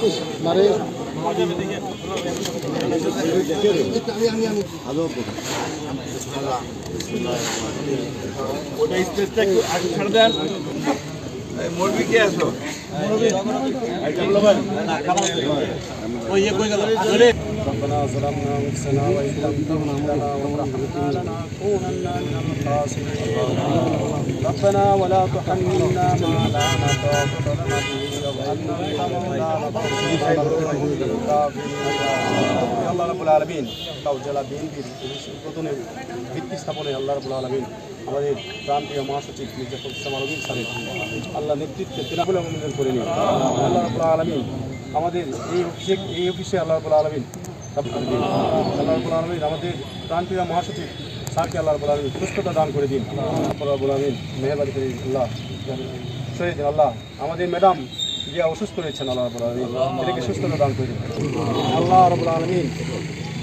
আছে কথা বলতে আচ্ছা আমাদের সাংবাদিকরা মানে মরবি কে আসো ربنا ظلمنا انفسنا وان لم تغفر لنا وترحمنا لنكونن من الخاسرين ربنا ولا تحملنا ما لا আল্লাহ রাবুল আলমিন কাউজালা বিএনপির উদ্বোধনের ভিত্তি স্থাপনে আল্লাহ রাবুল আলমিন আমাদের প্রান্তীয় মহাসচিব মির্জা ইসলাম আল্লাহ নেতৃত্বে তৃণমূল অনুমোদন করে নিন আল্লাহ রাবুল আলমিন আমাদের এই অফিসে এই অফিসে আল্লাহ রাবুল আলমিন আল্লাহ রাবুল আলমিন আমাদের প্রান্তীয় মহাসচিব স্যারকে আল্লাহ রাবুল আলমিন সুস্থতা দান করে দিন। আল্লাহ রাবুল আলমিন মেহরবানি করে আল্লাহ দিন আল্লাহ। আমাদের ম্যাডাম যে অসুস্থ রয়েছেন আল্লাহ রাবুল আলমিন এটাকে সুস্থতা দান করে আল্লাহ রবুল আলমিন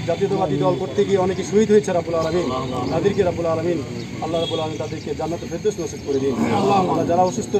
জাতীয়তাবাদী দল করতে গিয়ে অনেকে শহীদ হয়েছে রাবুল আলমিন। তাদেরকে রাবুল আলমিন আল্লাহ রাবুল আলমিন তাদেরকে জান্নাত ফেরদৌস নসিব করে দিন। আল্লাহ যারা অসুস্থ